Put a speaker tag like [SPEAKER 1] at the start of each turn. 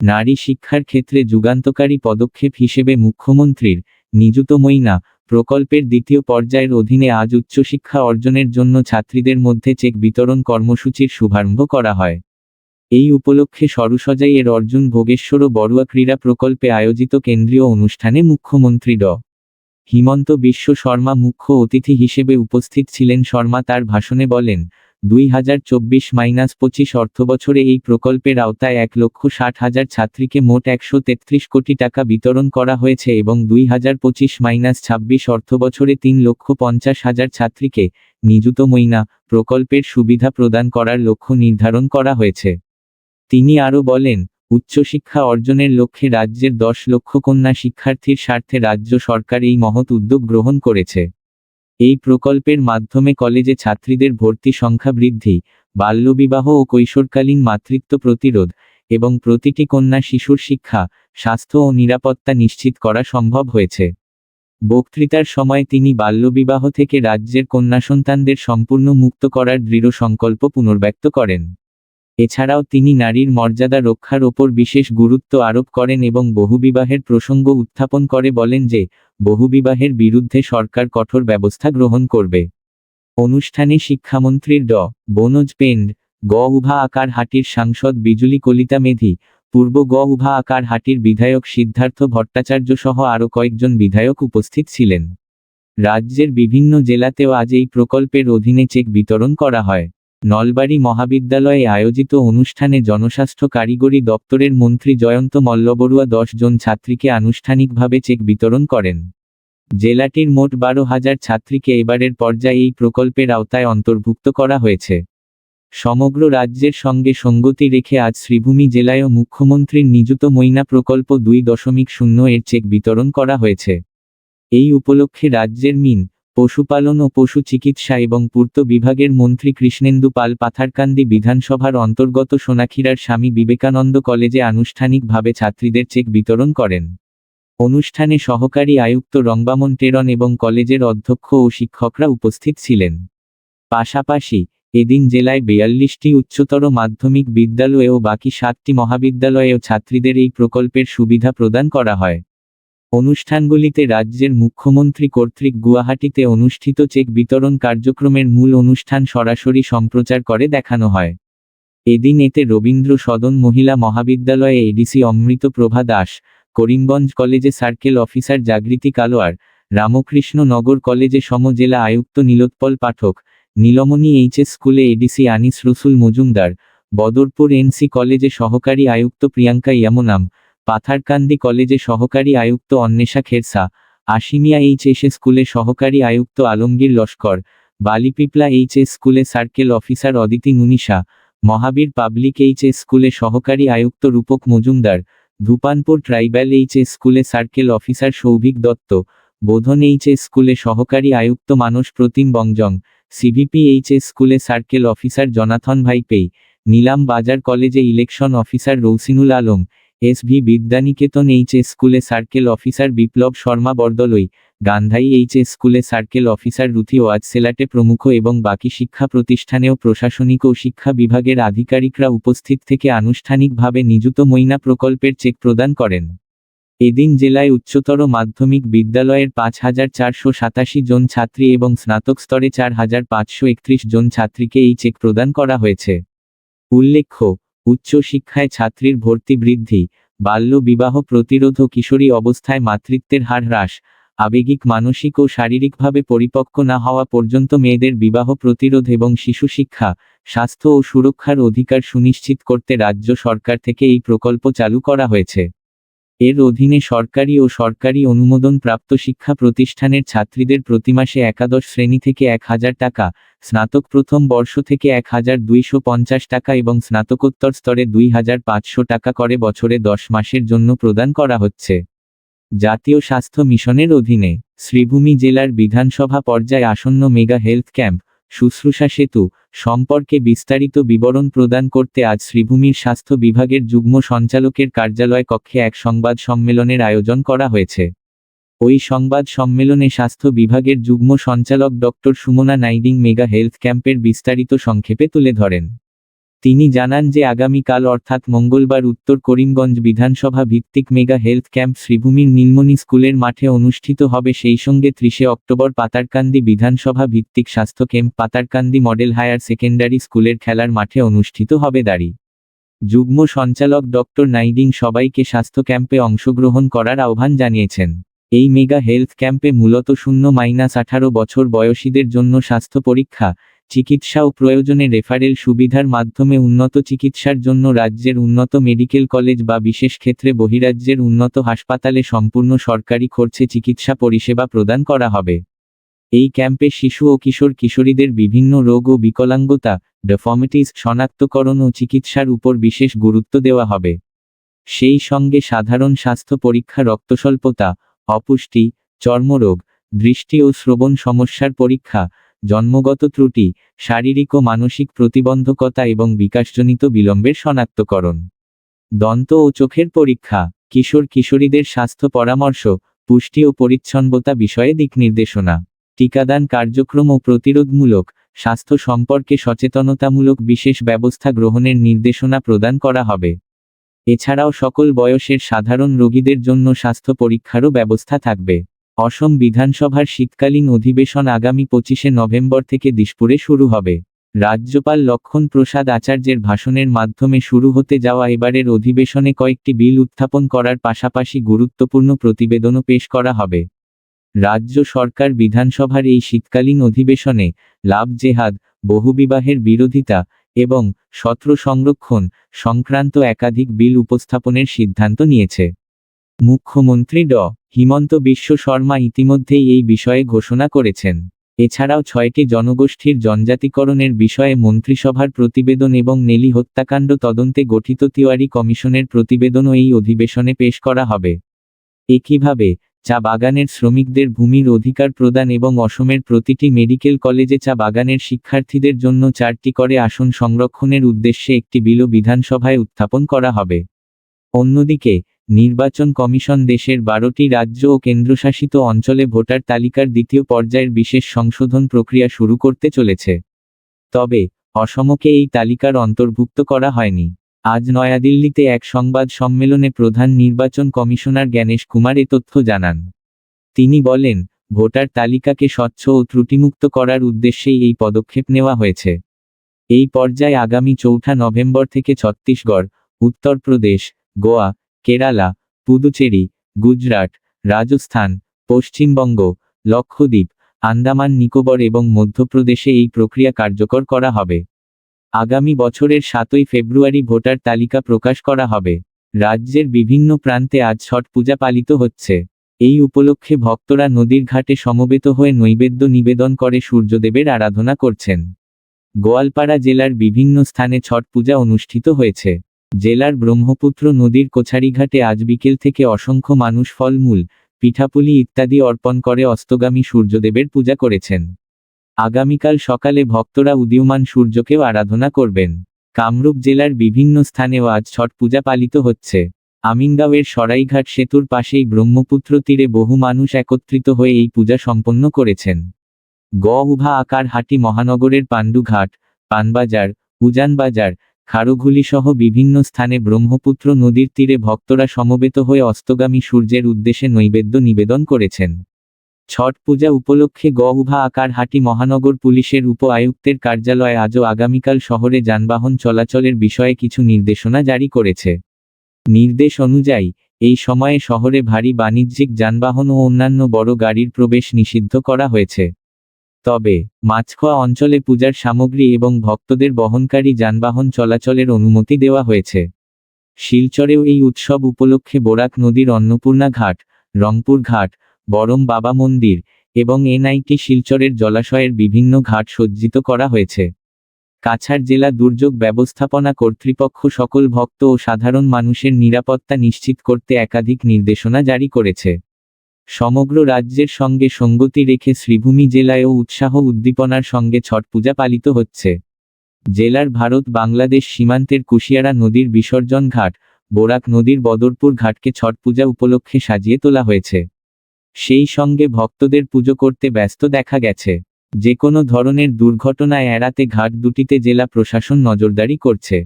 [SPEAKER 1] নারী শিক্ষার ক্ষেত্রে যুগান্তকারী পদক্ষেপ হিসেবে মুখ্যমন্ত্রীর নিযুত মৈনা প্রকল্পের দ্বিতীয় পর্যায়ের অধীনে আজ উচ্চশিক্ষা অর্জনের জন্য ছাত্রীদের মধ্যে চেক বিতরণ কর্মসূচির শুভারম্ভ করা হয়। এই উপলক্ষে সরুসজাই এর অর্জুন ভোগেশ্বর ও বড়ুয়া ক্রীড়া প্রকল্পে আয়োজিত কেন্দ্রীয় অনুষ্ঠানে মুখ্যমন্ত্রী ড। হিমন্ত বিশ্ব শর্মা মুখ্য অতিথি হিসেবে উপস্থিত ছিলেন। শর্মা তার ভাষণে বলেন দুই হাজার চব্বিশ মাইনাস পঁচিশ অর্থবছরে এই প্রকল্পের আওতায় এক লক্ষ ষাট হাজার ছাত্রীকে মোট একশো তেত্রিশ কোটি টাকা বিতরণ করা হয়েছে এবং দুই হাজার পঁচিশ মাইনাস ছাব্বিশ অর্থবছরে তিন লক্ষ পঞ্চাশ হাজার ছাত্রীকে নিযুত মৈনা প্রকল্পের সুবিধা প্রদান করার লক্ষ্য নির্ধারণ করা হয়েছে। তিনি আরও বলেন, উচ্চশিক্ষা অর্জনের লক্ষ্যে রাজ্যের দশ লক্ষ কন্যা শিক্ষার্থীর স্বার্থে রাজ্য সরকার এই মহৎ উদ্যোগ গ্রহণ করেছে। এই প্রকল্পের মাধ্যমে কলেজে ছাত্রীদের ভর্তি সংখ্যা বৃদ্ধি, বাল্যবিবাহ ও কৈশোরকালীন মাতৃত্ব প্রতিরোধ এবং প্রতিটি কন্যা শিশুর শিক্ষা, স্বাস্থ্য ও নিরাপত্তা নিশ্চিত করা সম্ভব হয়েছে। বক্তৃতার সময় তিনি বাল্যবিবাহ থেকে রাজ্যের কন্যা সন্তানদের সম্পূর্ণ মুক্ত করার দৃঢ় সংকল্প পুনর্ব্যক্ত করেন। এছাড়াও তিনি নারীর মর্যাদা রক্ষার ওপর বিশেষ গুরুত্ব আরোপ করেন এবং বহুবিবাহের প্রসঙ্গ উত্থাপন করে বলেন যে বহুবিবাহের বিরুদ্ধে সরকার কঠোর ব্যবস্থা গ্রহণ করবে। অনুষ্ঠানে শিক্ষামন্ত্রীর ড. বনোজ পেন্ড, গ উভা আকার হাটির সাংসদ বিজুলি কলিতা মেধি, পূর্ব গ উভা আকার হাটির বিধায়ক সিদ্ধার্থ ভট্টাচার্য সহ আরও কয়েকজন বিধায়ক উপস্থিত ছিলেন। রাজ্যের বিভিন্ন জেলাতেও আজ এই প্রকল্পের অধীনে চেক বিতরণ করা হয়। নলবাড়ি মহাবিদ্যালয়ে আয়োজিত অনুষ্ঠানে জনস্বাস্থ্য কারিগরি দপ্তরের মন্ত্রী জয়ন্ত মল্লবরুয়া দশ জন ছাত্রীকে আনুষ্ঠানিকভাবে চেক বিতরণ করেন। জেলাটির মোট বারো হাজার ছাত্রীকে এবারের পর্যায়ে এই প্রকল্পের আওতায় অন্তর্ভুক্ত করা হয়েছে। সমগ্র রাজ্যের সঙ্গে সঙ্গতি রেখে আজ শ্রীভূমি জেলায়ও মুখ্যমন্ত্রীর নিযুত মৈনা প্রকল্প দুই দশমিক শূন্য এর চেক বিতরণ করা হয়েছে। এই উপলক্ষে রাজ্যের মিন পশুপালন ও পশু চিকিৎসা এবং পূর্ত বিভাগের মন্ত্রী কৃষ্ণেন্দু পাল পাথারকান্দি বিধানসভার অন্তর্গত সোনাক্ষীরার স্বামী বিবেকানন্দ কলেজে আনুষ্ঠানিকভাবে ছাত্রীদের চেক বিতরণ করেন। অনুষ্ঠানে সহকারী আয়ুক্ত রংবামন টেরন এবং কলেজের অধ্যক্ষ ও শিক্ষকরা উপস্থিত ছিলেন। পাশাপাশি, এদিন জেলায় বেয়াল্লিশটি উচ্চতর মাধ্যমিক বিদ্যালয়ে ও বাকি সাতটি মহাবিদ্যালয়েও ছাত্রীদের এই প্রকল্পের সুবিধা প্রদান করা হয়। অনুষ্ঠানগুলিতে রাজ্যের মুখ্যমন্ত্রী কর্তৃক গুয়াহাটিতে অনুষ্ঠিত চেক বিতরণ কার্যক্রমের মূল অনুষ্ঠান সরাসরি সম্প্রচার করে দেখানো হয়। এদিন এতে রবীন্দ্র সদন মহিলা মহাবিদ্যালয়ে এডিসি অমৃত প্রভা দাস, করিমগঞ্জ কলেজে সার্কেল অফিসার জাগৃতি কালোয়ার, রামকৃষ্ণ নগর কলেজে সমজেলা আয়ুক্ত নীলোৎপল পাঠক, নীলমণি এইচএস স্কুলে এডিসি আনিস রসুল মজুমদার, বদরপুর এনসি কলেজে সহকারী আয়ুক্ত প্রিয়াঙ্কা ইয়ামনাম পাথারকান্দি কলেজে সহকারী আয়ুক্ত অন্বেষা খেরসা, আশিমিয়া এইচএস স্কুলে সহকারী আয়ুক্ত আলমগীর লস্কর, বালিপিপলা এইচএস স্কুলে circle officer Aditi Nunisa, Mahavir public HS স্কুলে সহকারী আয়ুক্ত রূপক মজুমদার, ধূপানপুর ট্রাইব্যাল এইচএস স্কুলে circle officer Souvik Dutta, Bodhan HS স্কুলে সহকারী আয়ুক্ত মানস প্রতিম বংজং, সিভিপি এইচএস স্কুলে circle officer Jonathan Vaiphei Nilam Bazar কলেজে election officer Rousinul Alam S V Vidyaniketan HS স্কুলে circle officer Biplab Sharma Bordoloi Gandhai HS স্কুলে circle officer Ruthi ওয়াজ সেলাটে প্রমুখ এবং বাকি শিক্ষা প্রতিষ্ঠানেও প্রশাসনিক ও শিক্ষা বিভাগের আধিকারিকরা উপস্থিত থেকে আনুষ্ঠানিকভাবে নিযুত মৈনা প্রকল্পের চেক প্রদান করেন। এদিন জেলায় উচ্চতর মাধ্যমিক বিদ্যালয়ের পাঁচ হাজার চারশো সাতাশি জন ছাত্রী এবং স্নাতক স্তরে চার হাজার পাঁচশো একত্রিশ জন ছাত্রীকে এই চেক প্রদান করা হয়েছে। উল্লেখ্য উচ্চশিক্ষায় ছাত্রীর ভর্তি বৃদ্ধি, বাল্য বিবাহ প্রতিরোধ ও কিশোরী অবস্থায় মাতৃত্বের হার হ্রাস, আবেগিক, মানসিক ও শারীরিকভাবে পরিপক্ক না হওয়া পর্যন্ত মেয়েদের বিবাহ প্রতিরোধ এবং শিশু শিক্ষা, স্বাস্থ্য ও সুরক্ষার অধিকার সুনিশ্চিত করতে রাজ্য সরকার থেকে এই প্রকল্প চালু করা হয়েছে। এর অধীনে সরকারি ও সরকারি অনুমোদন প্রাপ্ত শিক্ষা প্রতিষ্ঠানের ছাত্রীদের প্রতি মাসে একাদশ শ্রেণি থেকে এক হাজার টাকা, স্নাতক প্রথম বর্ষ থেকে এক হাজার দুইশো পঞ্চাশ টাকা এবং স্নাতকোত্তর স্তরে দুই হাজার পাঁচশো টাকা করে বছরে দশ মাসের জন্য প্রদান করা হচ্ছে। জাতীয় স্বাস্থ্য মিশনের অধীনে, শ্রীভূমি জেলার বিধানসভা পর্যায়ে আসন্ন মেগা হেলথ ক্যাম্প শুশ্রূষা সেতু, সম্পর্কে বিস্তারিত বিবরণ প্রদান করতে আজ শ্রীভূমির স্বাস্থ্য বিভাগের যুগ্ম সঞ্চালকের কার্যালয় কক্ষে এক সংবাদ সম্মেলনের আয়োজন করা হয়েছে। ওই সংবাদ সম্মেলনে স্বাস্থ্য বিভাগের যুগ্ম সঞ্চালক doctor Sumana Naiding mega health ক্যাম্পের বিস্তারিত সংক্ষেপে তুলে ধরেন। তিনি জানান যে আগামীকাল অর্থাৎ মঙ্গলবার উত্তর করিমগঞ্জ বিধানসভা ভিত্তিক মেগা হেলথ ক্যাম্প শ্রীভূমির নীলমণি স্কুলের মাঠে অনুষ্ঠিত হবে সেই সঙ্গে ত্রিশে অক্টোবর পাতারকান্দি বিধানসভা ভিত্তিক স্বাস্থ্য camp Patharkandi model higher secondary স্কুলের খেলার মাঠে অনুষ্ঠিত হবে দাঁড়ি। যুগ্ম সঞ্চালক ডক্টর নাইডিং সবাইকে স্বাস্থ্য ক্যাম্পে অংশগ্রহণ করার আহ্বান জানিয়েছেন। এই মেগা হেলথ ক্যাম্পে মূলত শূন্য মাইনাস আঠারো বছর বয়সীদের জন্য স্বাস্থ্য পরীক্ষা চিকিৎসা ও প্রয়োজনে রেফারেল সুবিধার মাধ্যমে উন্নত চিকিৎসার জন্য রাজ্যের উন্নত মেডিকেল কলেজ বা বিশেষ ক্ষেত্রে বহিরাজ্যের উন্নত হাসপাতালে সম্পূর্ণ সরকারি খরচে চিকিৎসা পরিষেবা প্রদান করা হবে। এই ক্যাম্পে শিশু ও কিশোর কিশোরীদের বিভিন্ন রোগ ও বিকলাঙ্গতা ডেফর্মিটিস শনাক্তকরণ ও চিকিৎসার উপর বিশেষ গুরুত্ব দেওয়া হবে। সেই সঙ্গে সাধারণ স্বাস্থ্য পরীক্ষা রক্তস্বল্পতা, অপুষ্টি, চর্মরোগ, দৃষ্টি ও শ্রবণ সমস্যার পরীক্ষা জন্মগত ত্রুটি, শারীরিক ও মানসিক প্রতিবন্ধকতা এবং বিকাশজনিত বিলম্বের শনাক্তকরণ। দন্ত ও চোখের পরীক্ষা, কিশোর কিশোরীদের স্বাস্থ্য পরামর্শ, পুষ্টি ও পরিচ্ছন্নতা বিষয়ে দিক নির্দেশনা। টিকাদান কার্যক্রম ও প্রতিরোধমূলক, স্বাস্থ্য সম্পর্কে সচেতনতামূলক বিশেষ ব্যবস্থা গ্রহণের নির্দেশনা প্রদান করা হবে। এছাড়াও সকল বয়সের সাধারণ রোগীদের জন্য স্বাস্থ্য পরীক্ষারও ব্যবস্থা থাকবে। অসম বিধানসভার শীতকালীন অধিবেশন আগামী পঁচিশে নভেম্বর থেকে দিশপুরে শুরু হবে। রাজ্যপাল লক্ষণ প্রসাদ আচার্যের ভাষণের মাধ্যমে শুরু হতে যাওয়া এবারের অধিবেশনে কয়েকটি বিল উত্থাপন করার পাশাপাশি গুরুত্বপূর্ণ প্রতিবেদনও পেশ করা হবে। রাজ্য সরকার বিধানসভার এই শীতকালীন অধিবেশনে লাভ জেহাদ, বহুবিবাহের বিরোধিতা এবং সত্র সংরক্ষণ সংক্রান্ত একাধিক বিল উপস্থাপনের সিদ্ধান্ত নিয়েছে। মুখ্যমন্ত্রী ড. হিমন্ত বিশ্ব শর্মা ইতিমধ্যেই এই বিষয়ে ঘোষণা করেছেন। এছাড়াও ছয়টি জনগোষ্ঠীর জনজাতিকরণের বিষয়ে মন্ত্রিসভার প্রতিবেদন এবং নেলি হত্যাকাণ্ড তদন্তে গঠিত তিওয়ারি কমিশনের প্রতিবেদনও এই অধিবেশনে পেশ করা হবে। একইভাবে, চা বাগানের শ্রমিকদের ভূমির অধিকার প্রদান এবং অসমের প্রতিটি মেডিকেল কলেজে চা বাগানের শিক্ষার্থীদের জন্য চারটি করে আসন সংরক্ষণের উদ্দেশ্যে একটি বিলও বিধানসভায় উত্থাপন করা হবে। অন্যদিকে নির্বাচন কমিশন দেশের বারোটি রাজ্য ও কেন্দ্রশাসিত অঞ্চলে ভোটার তালিকার দ্বিতীয় পর্যায়ের বিশেষ সংশোধন প্রক্রিয়া শুরু করতে চলেছে। তবে, অসমকে এই তালিকার অন্তর্ভুক্ত করা হয়নি। আজ নয়াদিল্লিতে এক সংবাদ সম্মেলনে প্রধান নির্বাচন কমিশনার জ্ঞানেশ কুমার এ তথ্য জানান। তিনি বলেন, ভোটার তালিকাকে স্বচ্ছ ও ত্রুটিমুক্ত করার উদ্দেশ্যেই এই পদক্ষেপ নেওয়া হয়েছে। এই পর্যায়ে আগামী চৌঠা নভেম্বর থেকে ছত্তিশগড়, উত্তরপ্রদেশ, গোয়া কেরালা, পুদুচেরি, গুজরাট, রাজস্থান, পশ্চিমবঙ্গ, লক্ষদ্বীপ, আন্দামান নিকোবর এবং মধ্যপ্রদেশে এই প্রক্রিয়া কার্যকর করা হবে। আগামী বছরের সাতই ফেব্রুয়ারি ভোটার তালিকা প্রকাশ করা হবে। রাজ্যের বিভিন্ন প্রান্তে আজ ছট পূজা পালিত হচ্ছে। এই উপলক্ষে ভক্তরা নদীর ঘাটে সমবেত হয়ে নৈবেদ্য নিবেদন করে সূর্যদেবের আরাধনা করছেন। গোয়ালপাড়া জেলার বিভিন্ন স্থানে ছট পূজা অনুষ্ঠিত হয়েছে। জেলার ব্রহ্মপুত্র নদীর কোছারিঘাটে আজ বিকেল থেকে অসংখ্য মানুষ ফলমূল, পিঠাপুলি ইত্যাদি অর্পণ করে অস্তগামী সূর্যদেবের পূজা করেছেন। আগামীকাল সকালে ভক্তরা উদীয়মান সূর্যকেও আরাধনা করবেন। কামরূপ জেলার বিভিন্ন স্থানেও আজ ছট পূজা পালিত হচ্ছে। আমিনগাঁওয়ের সরাইঘাট সেতুর পাশেই ব্রহ্মপুত্র তীরে বহু মানুষ একত্রিত হয়ে এই পূজা সম্পন্ন করেছেন। গ উভা আকার হাটি মহানগরের পাণ্ডুঘাট, পানবাজার, উজানবাজার খারুঘুলি সহ বিভিন্ন স্থানে ব্রহ্মপুত্র নদীর তীরে ভক্তরা সমবেত হয়ে অস্তগামী সূর্যের উদ্দেশ্যে নৈবেদ্য নিবেদন করেছেন। ছট পূজা উপলক্ষে গ উভা আকার হাটি মহানগর পুলিশের উপ আয়ুক্তের কার্যালয় আজও আগামীকাল শহরে যানবাহন চলাচলের বিষয়ে কিছু নির্দেশনা জারি করেছে। নির্দেশ অনুযায়ী, এই সময়ে শহরে ভারী বাণিজ্যিক যানবাহন ও অন্যান্য বড় গাড়ির প্রবেশ নিষিদ্ধ করা হয়েছে। তবে, মাছখোয়া অঞ্চলে পূজার সামগ্রী এবং ভক্তদের বহনকারী যানবাহন চলাচলের অনুমতি দেওয়া হয়েছে। শিলচরেও এই উৎসব উপলক্ষে বোরাক নদীর অন্নপূর্ণা ঘাট, রংপুর ঘাট, বরম বাবা মন্দির এবং এনআইটি শিলচরের জলাশয়ের বিভিন্ন ঘাট সজ্জিত করা হয়েছে। কাছাড় জেলা দুর্যোগ ব্যবস্থাপনা কর্তৃপক্ষ সকল ভক্ত ও সাধারণ মানুষের নিরাপত্তা নিশ্চিত করতে একাধিক নির্দেশনা জারি করেছে। সমগ্র রাজ্যের সঙ্গে সঙ্গতি রেখে শ্রীভূমি জেলায়ও উৎসাহ উদ্দীপনার সঙ্গে ছট পূজা পালিত হচ্ছে। জেলার ভারত বাংলাদেশ সীমান্তের কুশিয়ারা নদীর বিসর্জন ঘাট, বোরাক নদীর বদরপুর ঘাটকে ছট পূজা উপলক্ষে সাজিয়ে তোলা হয়েছে। সেই সঙ্গে ভক্তদের পুজো করতে ব্যস্ত দেখা গেছে। যে কোনো ধরনের দুর্ঘটনা এড়াতে ঘাট দুটিতে জেলা প্রশাসন নজরদারি করছে।